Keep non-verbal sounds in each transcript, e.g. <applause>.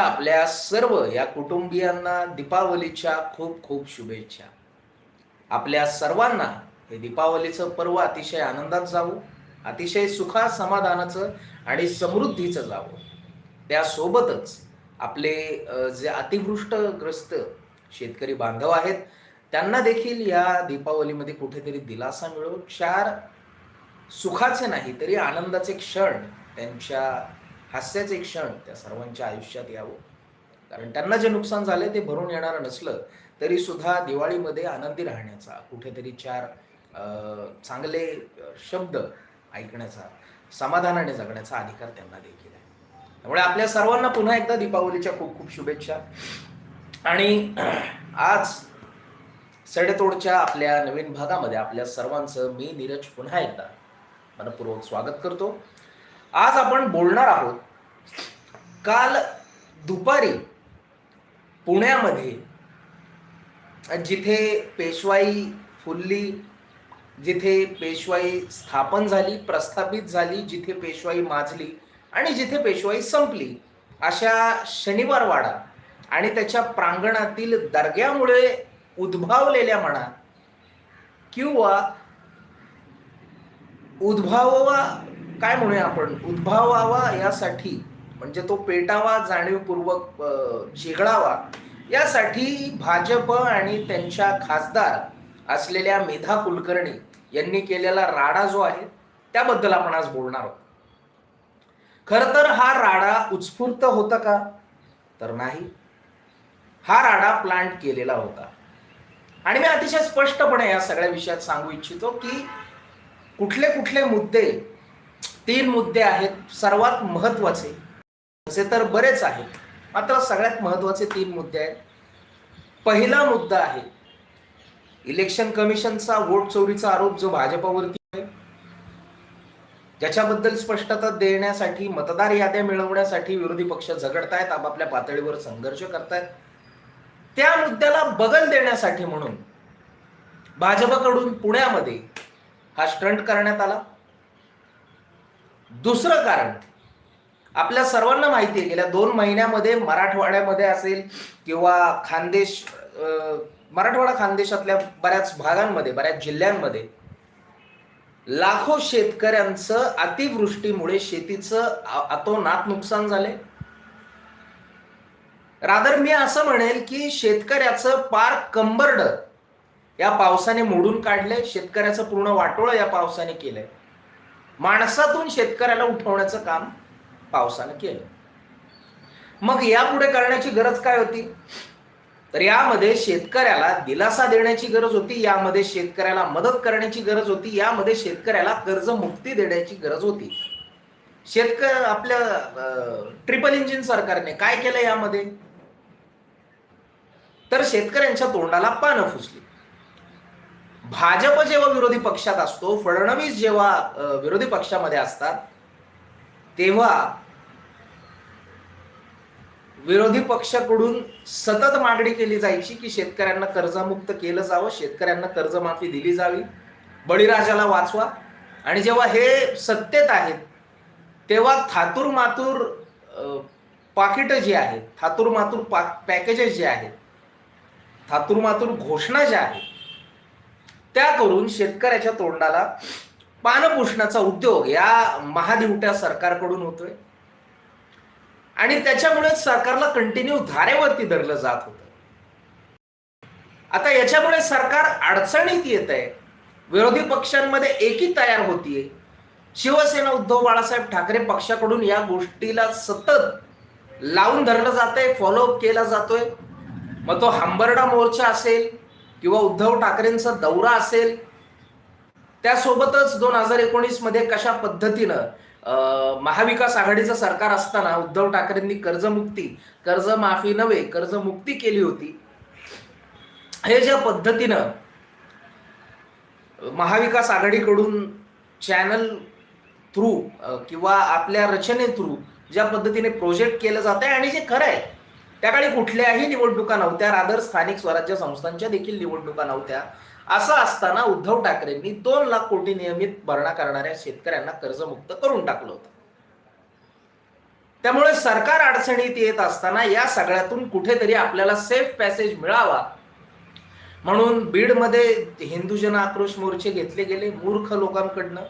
आपल्या सर्व या कुटुंबियांना दीपावलीच्या खूप खूप शुभेच्छा. आपल्या सर्वांना हे दीपावलीचं पर्व अतिशय आनंदात जावं अतिशय सुखा समाधानाचं आणि समृद्धीचं जावं. त्यासोबतच आपले जे अतिवृष्टग्रस्त शेतकरी बांधव आहेत त्यांना देखील या दीपावलीमध्ये कुठेतरी दिलासा मिळो चार सुखाचे नाही तरी आनंदाचे क्षण त्यांच्या हास्याचे क्षण त्या सर्वांच्या आयुष्यात यावं. कारण त्यांना जे नुकसान झाले ते भरून येणारं नसलं तरी सुद्धा दिवाळीमध्ये आनंदी राहण्याचा कुठेतरी चार चांगले शब्द ऐकण्याचा समाधानाने जगण्याचा अधिकार त्यांना देखील आहे. त्यामुळे आपल्या सर्वांना पुन्हा एकदा दीपावलीच्या खूप खूप शुभेच्छा. आणि आज सडेतोडच्या आपल्या नवीन भागामध्ये आपल्या सर्वांचं मी नीरज पुन्हा एकदा मनपूर्वक स्वागत करतो. आज आपण बोलणार आहोत काल दुपारी पुण्यामध्ये जिथे पेशवाई फुलली जिथे पेशवाई स्थापन झाली प्रस्थापित झाली जिथे पेशवाई माजली आणि जिथे पेशवाई संपली अशा शनिवारवाडा आणि त्याच्या प्रांगणातील दर्ग्यामुळे उद्भावलेल्या म्हणा किंवा उद्भावावा काय म्हणूया आपण? उद्भवावा यासाठी म्हणजे तो पेटावा जाणीवपूर्वक अ, यासाठी भाजप आणि त्यांच्या खासदार असलेल्या मेधा कुलकर्णी यांनी केलेला राडा जो आहे त्याबद्दल आपण आज बोलणार आहोत. खर तर हा राडा उत्स्फूर्त होता का? तर नाही. हा राडा प्लांट केलेला होता. आणि मी अतिशय स्पष्टपणे या सगळ्या विषयात सांगू इच्छितो की कुठले कुठले मुद्दे तीन मुद्दे आहेत सर्वात महत्त्वाचे तसे तर बरेच आहेत मात्र सगळ्यात महत्त्वाचे तीन मुद्दे आहेत. पहिला मुद्दा आहे इलेक्शन कमिशनचा वोट चोरीचा आरोप जो भाजपावरती आहे ज्याच्याबद्दल स्पष्टता देण्यासाठी मतदार याद्या मिळवण्यासाठी विरोधी पक्ष झगडतायत आपापल्या पातळीवर संघर्ष करतायत. त्या मुद्द्याला बगल देण्यासाठी म्हणून भाजपकडून पुण्यामध्ये हा स्टंट करण्यात आला. दुसरं कारण आपल्या सर्वांना माहिती आहे गेल्या दोन महिन्यामध्ये मराठवाड्यामध्ये असेल किंवा खानदेश मराठवाडा खानदेशातल्या बऱ्याच भागांमध्ये बऱ्याच जिल्ह्यांमध्ये लाखो शेतकऱ्यांचं अतिवृष्टीमुळे शेतीचं अतोनात नुकसान झाले रादर मी असं म्हणेल की शेतकऱ्याचं पार कंबरड या पावसाने मोडून काढले शेतकऱ्याचं पूर्ण वाटोळं या पावसाने केलंय. माणसातून शेतकऱ्याला उठवण्याचं काम पावसानं केलं. मग यापुढे करण्याची गरज काय होती? तर यामध्ये शेतकऱ्याला दिलासा देण्याची गरज होती यामध्ये शेतकऱ्याला मदत करण्याची गरज होती यामध्ये शेतकऱ्याला कर्जमुक्ती देण्याची गरज होती. शेतकरी आपल्या ट्रिपल इंजिन सरकारने काय केलं यामध्ये? तर शेतकऱ्यांच्या तोंडाला पानं फुसली. भाजप जेव्हा विरोधी पक्षात असतो फडणवीस जेव्हा विरोधी पक्षामध्ये असतात तेव्हा विरोधी पक्षाकडून सतत मागणी केली जायची की शेतकऱ्यांना कर्जमुक्त केलं जावं शेतकऱ्यांना कर्जमाफी दिली जावी बळीराजाला वाचवा. आणि जेव्हा हे सत्तेत आहेत तेव्हा थातूर मातूर पाकिटं जी आहेत थातूर मातूर पा पॅकेजेस जे आहेत थातूर मातूर घोषणा ज्या आहेत त्या करून शेतकऱ्याच्या तोंडाला पानं पुसण्याचा उद्योग या महादिवट्या सरकारकडून होतोय. आणि त्याच्यामुळे सरकारला कंटिन्यू धारेवरती धरलं जात होतं. आता याच्यामुळे सरकार अडचणीत येत आहे. विरोधी पक्षांमध्ये एकी तयार होतीये. शिवसेना उद्धव बाळासाहेब ठाकरे पक्षाकडून या गोष्टीला सतत लावून धरलं जात आहे फॉलोअप केला जातोय. मग तो हंबरडा मोर्चा असेल किंवा उद्धव ठाकरेंचा दौरा असेल त्यासोबतच दोन हजार एकोणीसमध्ये कशा पद्धतीनं महाविकास आघाडीचं सरकार असताना उद्धव ठाकरेंनी कर्जमुक्ती कर्जमाफी नव्हे कर्जमुक्ती केली होती. हे ज्या पद्धतीनं महाविकास आघाडीकडून चॅनल थ्रू किंवा आपल्या रचने थ्रू ज्या पद्धतीने प्रोजेक्ट केलं जात आहे आणि जे खरं आहे त्या काळी कुठल्याही निवडणुका नव्हत्या. रादर स्थानिक स्वराज्य संस्थांच्या देखील निवडणुका नव्हत्या. असं असताना उद्धव ठाकरेंनी दोन लाख कोटी नियमित भरणा करणाऱ्या शेतकऱ्यांना कर्जमुक्त करून टाकलं होतं. त्यामुळे सरकार अडचणीत येत असताना या सगळ्यातून कुठेतरी आपल्याला सेफ पॅसेज मिळावा. म्हणून बीडमध्ये हिंदू जन आक्रोश मोर्चे घेतले गेले मूर्ख लोकांकडनं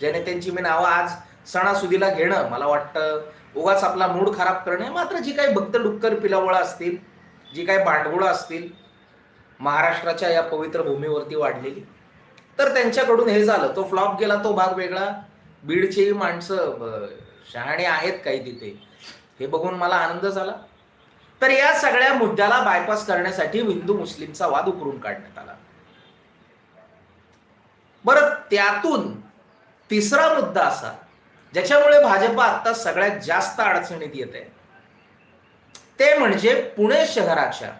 ज्याने त्यांची मी नावं आज सणासुदीला घेणं मला वाटतं उगाच आपला मूड खराब करणे मात्र जी काही भक्त डुक्कर पिलावळा असतील जी काही भांडवळं असतील महाराष्ट्राच्या या पवित्र भूमीवरती वाढलेली तर त्यांच्याकडून हे झालं. तो फ्लॉप गेला तो भाग वेगळा. बीडचेही माणसं शहाणे आहेत काही तिथे. हे बघून मला आनंद झाला. तर या सगळ्या मुद्द्याला बायपास करण्यासाठी हिंदू मुस्लिमचा वाद उकरून काढण्यात आला. बरं त्यातून तिसरा मुद्दा असा ज्याच्यामुळे भाजप आता सगळ्यात जास्त अडचणीत येत आहे. ते म्हणजे पुणे शहराच्या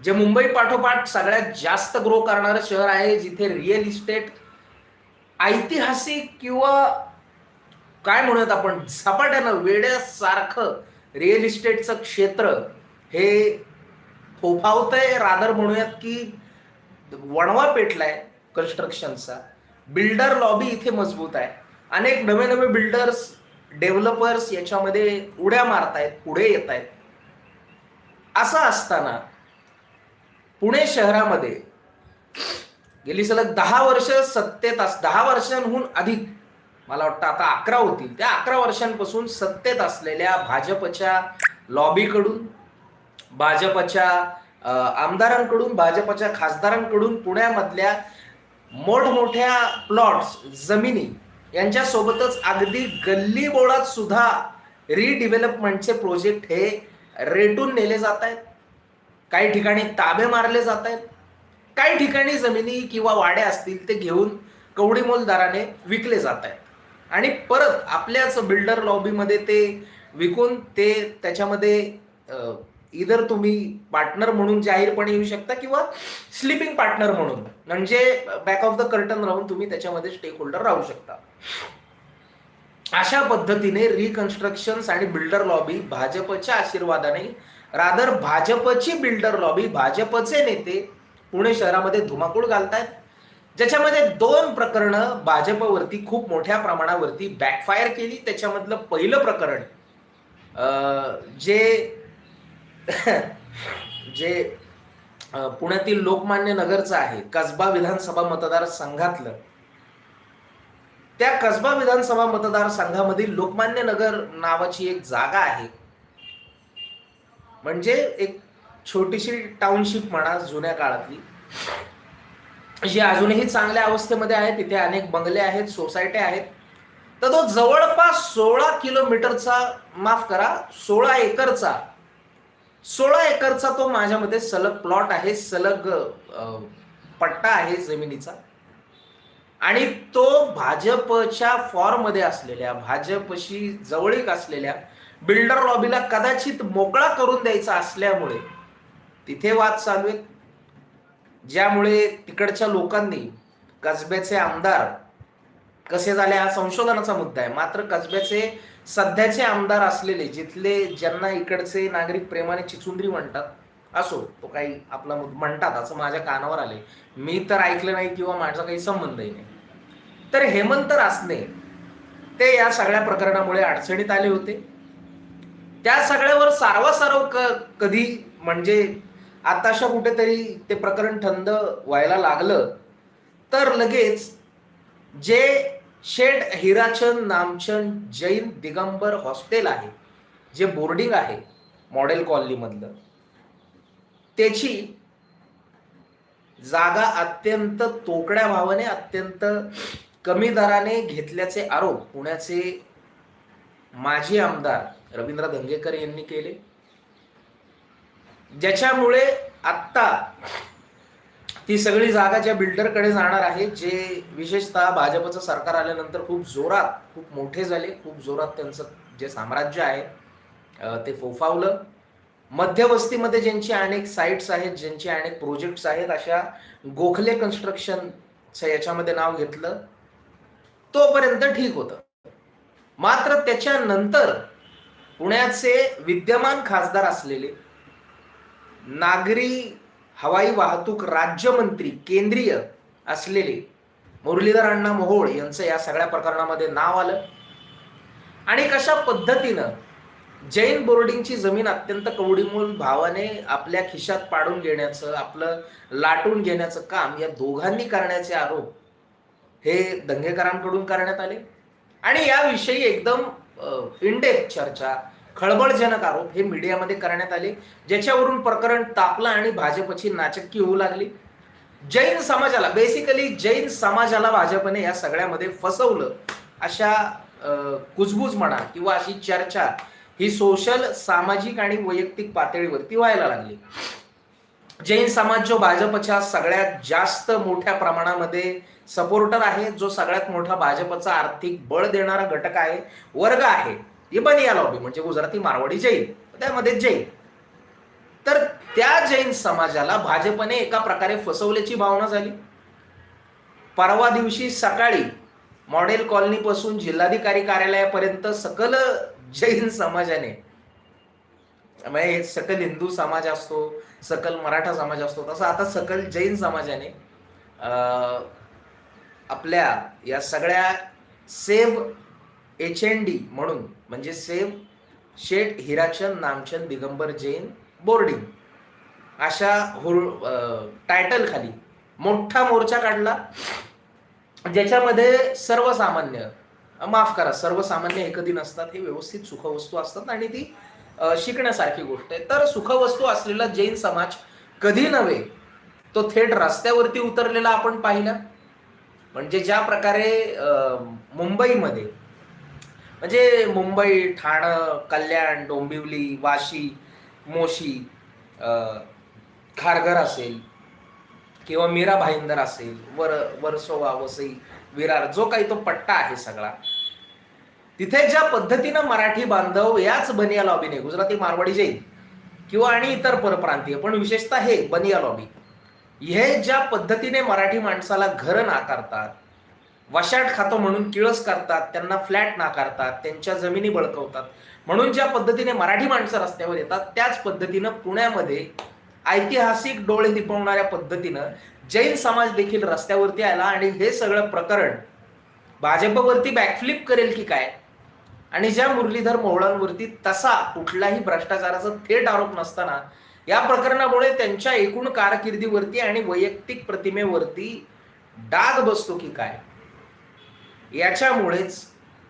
जे मुंबई पाठोपाठ सगळ्यात जास्त ग्रो करणारं शहर आहे जिथे रिअल इस्टेट ऐतिहासिक किंवा काय म्हणूयात आपण झपाट्यानं वेड्यासारखं रिअल इस्टेटचं क्षेत्र हे फोफावतंय. रादर म्हणूयात की वणवा पेटलाय कन्स्ट्रक्शनचा बिल्डर लॉबी इथे मजबूत आहे. अनेक नवे नवे बिल्डर्स डेव्हलपर्स याच्यामध्ये उड्या मारतायत पुढे येत आहेत असं असताना पुणे शहरामध्ये गेली सलग दहा वर्ष सत्तेत अस दहा वर्षांहून अधिक मला वाटतं आता अकरा होतील. त्या अकरा वर्षांपासून सत्तेत असलेल्या भाजपच्या लॉबीकडून भाजपच्या आमदारांकडून भाजपच्या खासदारांकडून पुण्यामधल्या मोठमोठ्या प्लॉट्स जमिनी यांच्यासोबतच अगदी गल्ली बोळात सुद्धा रिडेव्हलपमेंटचे प्रोजेक्ट हे रेटून नेले जात आहेत. काही ठिकाणी ताबे मारले जात आहेत. काही ठिकाणी जमिनी किंवा वाड्या असतील ते घेऊन कवडीमोल दराने विकले जात आहेत. आणि परत आपल्याच बिल्डर लॉबीमध्ये ते विकून ते त्याच्यामध्ये इधर तुम्ही पार्टनर म्हणून जाहीरपणे येऊ शकता किंवा स्लिपिंग पार्टनर म्हणून. म्हणजे बॅक ऑफ द कर्टन राहून तुम्ही त्याच्यामध्ये स्टेक होल्डर राहू शकता. अशा पद्धतीने रिकन्स्ट्रक्शन आणि बिल्डर लॉबी भाजपच्या आशीर्वादाने रादर भाजपची बिल्डर लॉबी भाजपचे नेते पुणे शहरामध्ये धुमाकूळ घालतायत. ज्याच्यामध्ये दोन प्रकरणं भाजपवरती खूप मोठ्या प्रमाणावरती बॅकफायर केली. त्याच्यामधलं पहिलं प्रकरण जे <coughs> जे पुण्यातील लोकमान्य नगरचं आहे कसबा विधानसभा मतदारसंघातलं. त्या कसबा विधानसभा मतदारसंघामधील लोकमान्य नगर नावाची एक जागा आहे. म्हणजे एक छोटीशी टाउनशिप म्हणा जुन्या काळातली. जी अजूनही चांगल्या अवस्थेमध्ये आहे तिथे अनेक बंगले आहेत सोसायट्या आहेत. तर तो जवळपास सोळा किलोमीटरचा माफ करा सोळा एकरचा सोळा एकरचा तो माझ्यामध्ये सलग प्लॉट आहे सलग पट्टा आहे जमिनीचा. आणि तो भाजपच्या फॉर्ममध्ये असलेल्या भाजपशी जवळीक असलेल्या बिल्डर लॉबीला कदाचित मोकळा करून द्यायचा असल्यामुळे तिथे वाद चालू आहेत. ज्यामुळे तिकडच्या लोकांनी कसब्याचे आमदार कसे झाले हा संशोधनाचा मुद्दा आहे. मात्र कसब्याचे सध्याचे आमदार असलेले जिथले ज्यांना इकडचे नागरिक प्रेमाने चिचुंद्री म्हणतात असो तो काही आपला म्हणतात असं माझ्या कानावर आले मी तर ऐकलं नाही किंवा माझा काही संबंधही नाही. तर हेमंत रासने ते या सगळ्या प्रकरणामुळे अडचणीत आले होते. त्या सगळ्यावर सारवासारव क कधी म्हणजे आताशा कुठेतरी ते प्रकरण थंड व्हायला लागलं तर लगेच जे शेठ हिराचंद नामचंद जैन दिगंबर हॉस्टेल आहे जे बोर्डिंग आहे मॉडेल कॉलनीमधलं. त्याची जागा अत्यंत तोकड्या भावाने अत्यंत कमी दराने घेतल्याचे आरोप पुण्याचे माजी आमदार रवींद्र धंगेकर यांनी केले. ज्याच्यामुळे आत्ता ती सगळी जागा ज्या बिल्डरकडे जाणार आहे जे विशेषतः भाजपचं सरकार आल्यानंतर खूप जोरात खूप मोठे झाले खूप जोरात त्यांचं जे साम्राज्य आहे ते फोफावलं. मध्यवस्तीमध्ये ज्यांची अनेक साईट्स आहेत ज्यांचे अनेक प्रोजेक्ट्स आहेत अशा गोखले कन्स्ट्रक्शनचं याच्यामध्ये नाव घेतलं तोपर्यंत ठीक होतं. मात्र त्याच्यानंतर पुण्याचे विद्यमान खासदार असलेले नागरी हवाई वाहतूक राज्यमंत्री केंद्रीय असलेले मुरलीधर अण्णा मोहोळ यांचं या सगळ्या प्रकरणामध्ये नाव आलं. आणि कशा पद्धतीनं जैन बोर्डिंगची जमीन अत्यंत कवडीमोल भावाने आपल्या खिशात पाडून घेण्याचं आपलं लाटून घेण्याचं काम या दोघांनी करण्याचे आरोप हे दंगेकरांकडून करण्यात आले. आणि याविषयी एकदम इनडेप चर्चा खळबळजनक आरोप हे मीडियामध्ये करण्यात आले. ज्याच्यावरून प्रकरण तापलं आणि भाजपची नाचक्की होऊ लागली. जैन समाजाला बेसिकली जैन समाजाला भाजपने या सगळ्यामध्ये फसवलं. अशा कुजबूज म्हणा किंवा अशी चर्चा ही सोशल सामाजिक आणि वैयक्तिक पातळीवरती व्हायला लागली. जैन समाज जो भाजपच्या सगळ्यात जास्त मोठ्या प्रमाणामध्ये सपोर्टर आहे जो सगळ्यात मोठा भाजपचा आर्थिक बळ देणारा घटक आहे वर्ग आहे. हे बनिया लॉबी म्हणजे गुजराती मारवाडी जैन. त्यामध्ये जैन. तर त्या जैन समाजाला भाजपने एका प्रकारे फसवल्याची भावना झाली. परवा दिवशी सकाळी मॉडेल कॉलनीपासून जिल्हाधिकारी कार्यालयापर्यंत सकल जैन समाजाने म्हणजे सकल हिंदू समाज असतो सकल मराठा समाज असतो तसं आता सकल जैन समाजाने आपल्या या सगळ्या सेव एच एन डी म्हणून म्हणजे सेम शेठ हिराचंद नामचंद दिगंबर जैन बोर्डिंग अशा होळ टायटल खाली मोठा मोर्चा काढला ज्याच्यामध्ये सर्वसामान्य माफ करा सर्वसामान्य एकदिन असतात हे व्यवस्थित सुखवस्तू असतात आणि ती शिकण्यासारखी गोष्ट आहे. तर सुखवस्तू असलेला जैन समाज कधी नव्हे तो थेट रस्त्यावरती उतरलेला आपण पाहिला. म्हणजे ज्या प्रकारे मुंबईमध्ये म्हणजे मुंबई ठाणं कल्याण डोंबिवली वाशी मोशी खारघर असेल किंवा मीरा भाईंदर असेल वर वर्सोवा वसई विरार जो काही तो पट्टा आहे सगळा तिथे ज्या पद्धतीनं मराठी बांधव याच बनिया लॉबीने गुजराती मारवाडी जैन किंवा आणि इतर परप्रांतीय पण विशेषतः हे बनिया लॉबी हे ज्या पद्धतीने मराठी माणसाला घरं नाकारतात वशाट खातो म्हणून किळस करतात त्यांना फ्लॅट नाकारतात त्यांच्या जमिनी बळकवतात. म्हणून ज्या पद्धतीने मराठी माणसं रस्त्यावर येतात त्याच पद्धतीनं पुण्यामध्ये ऐतिहासिक डोळे दिपवणाऱ्या पद्धतीनं जैन समाज देखील रस्त्यावरती आला आणि हे सगळं प्रकरण भाजपवरती बॅकफ्लिप करेल की काय? आणि ज्या मुरलीधर मोहळांवरती तसा कुठलाही भ्रष्टाचाराचा थेट आरोप नसताना या प्रकरणामुळे त्यांच्या एकूण कारकिर्दीवरती आणि वैयक्तिक प्रतिमेवरती डाग बसतो की काय? याच्यामुळेच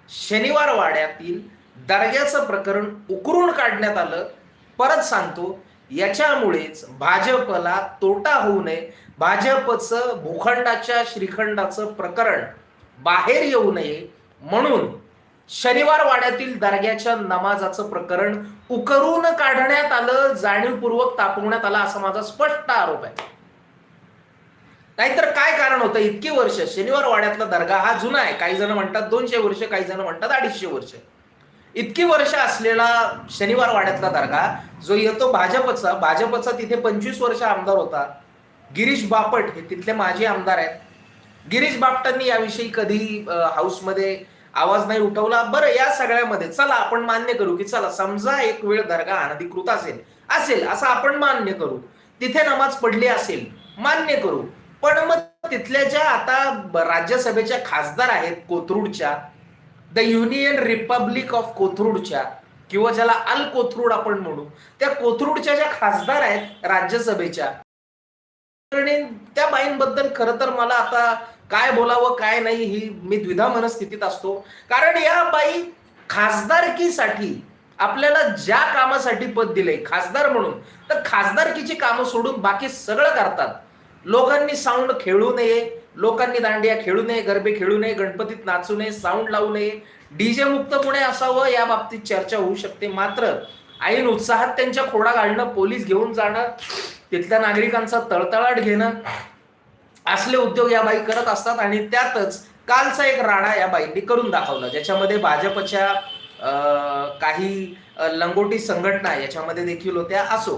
शनिवार वाड्यातील दर्ग्याचं प्रकरण उकरून काढण्यात आलं. परत सांगतो याच्यामुळेच भाजपला तोटा होऊ नये. भाजपचं भूखंडाच्या श्रीखंडाचं प्रकरण बाहेर येऊ नये म्हणून शनिवार वाड्यातील दर्ग्याच्या नमाजाचं प्रकरण उकरून काढण्यात आलं. जाणीवपूर्वक तापवण्यात आलं असा माझा स्पष्ट आरोप आहे. नाहीतर काय कारण होतं? इतकी वर्ष शनिवार वाड्यातला दर्गा हा जुना आहे. काही जण म्हणतात दोनशे वर्ष काही जण म्हणतात अडीचशे वर्ष. इतकी वर्ष असलेला शनिवार वाड्यातला दर्गा जो येतो भाजपचा भाजपचा तिथे पंचवीस वर्ष आमदार होता. गिरीश बापट हे तिथले माजी आमदार आहेत. गिरीश बापटांनी याविषयी कधी हाऊसमध्ये आवाज नाही उठवला. बरं या सगळ्यामध्ये चला आपण मान्य करू की चला समजा एक वेळ दर्गा अनधिकृत असेल असेल असं आपण मान्य करू. तिथे नमाज पडली असेल मान्य करू. पण मग तिथल्या ज्या आता राज्यसभेच्या खासदार आहेत कोथरूडच्या द युनियन रिपब्लिक ऑफ कोथरूडच्या किंवा ज्याला अल कोथरूड आपण म्हणू त्या कोथरूडच्या ज्या खासदार आहेत राज्यसभेच्या त्या बाईंबद्दल खरं तर मला आता काय बोलावं काय नाही ही मी द्विधा मनस्थितीत असतो. कारण या बाई खासदारकीसाठी आपल्याला ज्या कामासाठी पद दिले खासदार म्हणून तर खासदारकीची कामं सोडून बाकी सगळं करतात. लोकांनी साऊंड खेळू नये लोकांनी दांडिया खेळू नये गरबे खेळू नये गणपतीत नाचू नये साऊंड लावू नये डीजे मुक्त पुणे असावं या बाबतीत चर्चा होऊ शकते. मात्र ऐन उत्साहात त्यांच्या खोडा घालणं पोलीस घेऊन जाणं तिथल्या नागरिकांचा तळतळाट घेणं असले उद्योग या बाई करत असतात आणि त्यातच कालचा एक राडा या बाईंनी करून दाखवला ज्याच्यामध्ये भाजपच्या काही लंगोटी संघटना याच्यामध्ये देखील होत्या असो.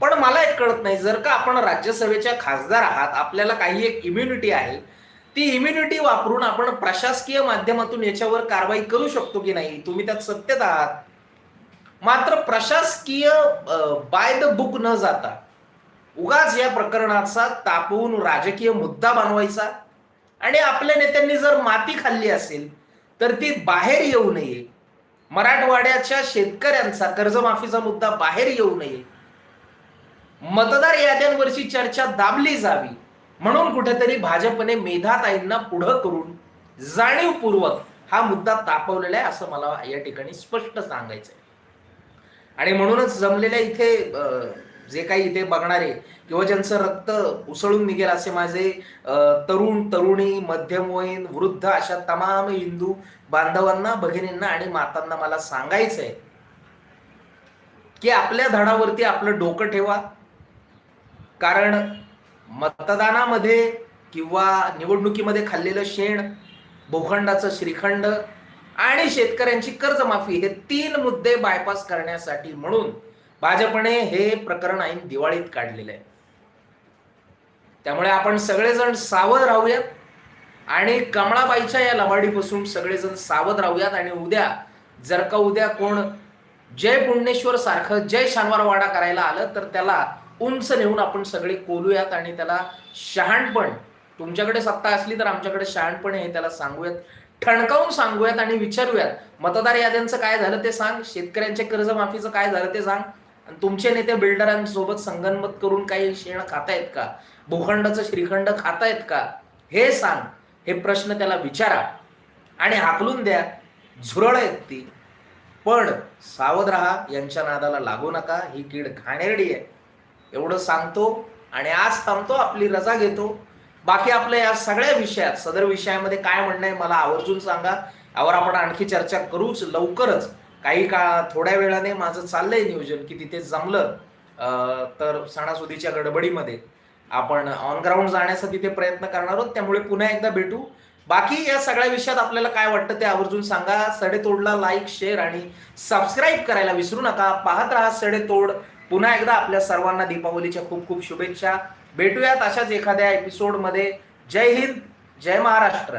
पण मला एक कळत नाही. जर का आपण राज्यसभेच्या खासदार आहात आपल्याला काही एक इम्युनिटी आहे ती इम्युनिटी वापरून आपण प्रशासकीय माध्यमातून याच्यावर कारवाई करू शकतो की नाही? तुम्ही त्यात सत्यत आहात. मात्र प्रशासकीय बाय द बुक न जाता उगाच या प्रकरणाचा तापवून राजकीय मुद्दा बनवायचा आणि आपल्या नेत्यांनी जर माती खाल्ली असेल तर ती बाहेर येऊ नये. मराठवाड्याच्या शेतकऱ्यांचा कर्जमाफीचा मुद्दा बाहेर येऊ नये. मतदार याद्यांवरची चर्चा दाबली जावी. म्हणून कुठेतरी भाजपने मेधाताईंना पुढं करून जाणीवपूर्वक हा मुद्दा तापवलेला आहे असं मला या ठिकाणी स्पष्ट सांगायचं आहे आणि म्हणूनच जमलेल्या इथे जे काही इथे बघणारे किंवा ज्यांचं रक्त उसळून निघेल असे माझे तरुण तरुणी मध्यमवयीन वृद्ध अशा तमाम हिंदू बांधवांना भगिनींना आणि मातांना मला सांगायचंय की आपल्या धडावरती आपलं डोकं ठेवा. कारण मतदानामध्ये किंवा निवडणुकीमध्ये खाल्लेलं शेण भूखंडाचं श्रीखंड आणि शेतकऱ्यांची कर्जमाफी हे तीन मुद्दे बायपास करण्यासाठी म्हणून भाजपने हे प्रकरण ऐन दिवाळीत काढलेलं आहे. त्यामुळे आपण सगळेजण सावध राहूयात आणि कमळाबाईच्या या लबाडीपासून सगळेजण सावध राहूयात आणि उद्या जर का उद्या कोण जय पुण्णेश्वर सारखं जय शनिवारवाडा करायला आलं तर त्याला उंच नेऊन आपण सगळे कोलूयात आणि त्याला शहाणपण तुमच्याकडे सत्ता असली तर आमच्याकडे शहाणपण आहे हे त्याला सांगूयात. ठणकावून सांगूयात आणि विचारूयात. मतदार याद्यांचं काय झालं ते सांग शेतकऱ्यांच्या कर्जमाफीचं काय झालं ते सांग आणि तुमचे नेते बिल्डरांसोबत संगनमत करून काही शेण खातायत का? भूखंडाचं श्रीखंड खातायत का? हे सांग. हे प्रश्न त्याला विचारा. आणि हाकलून द्या. झुरळ आहेत ती. पण सावध राहा यांच्या नादाला लागू नका. ही कीड घाणेरडी आहे. एवढं सांगतो आणि आज थांबतो आपली रजा घेतो. बाकी आपल्या या सगळ्या विषयात सदर विषयामध्ये काय म्हणणं आहे मला आवर्जून सांगा. यावर आपण आणखी चर्चा करूच लवकरच. काही काळ थोड्या वेळाने माझं चाललंय नियोजन की तिथे जमलं तर सणासुदीच्या गडबडीमध्ये आपण ऑन ग्राउंड जाण्याचा तिथे प्रयत्न करणार आहोत. त्यामुळे पुन्हा एकदा भेटू. बाकी या सगळ्या विषयात आपल्याला काय वाटतं ते आवर्जून सांगा. सडेतोडला लाईक शेअर आणि सबस्क्राईब करायला विसरू नका. पाहत राहा सडेतोड. पुन्हा एकदा आपल्या सर्वांना दीपावलीच्या खूप खूप शुभेच्छा. भेटूयात अशाच एखाद्या एपिसोडमध्ये जय हिंद जय महाराष्ट्र.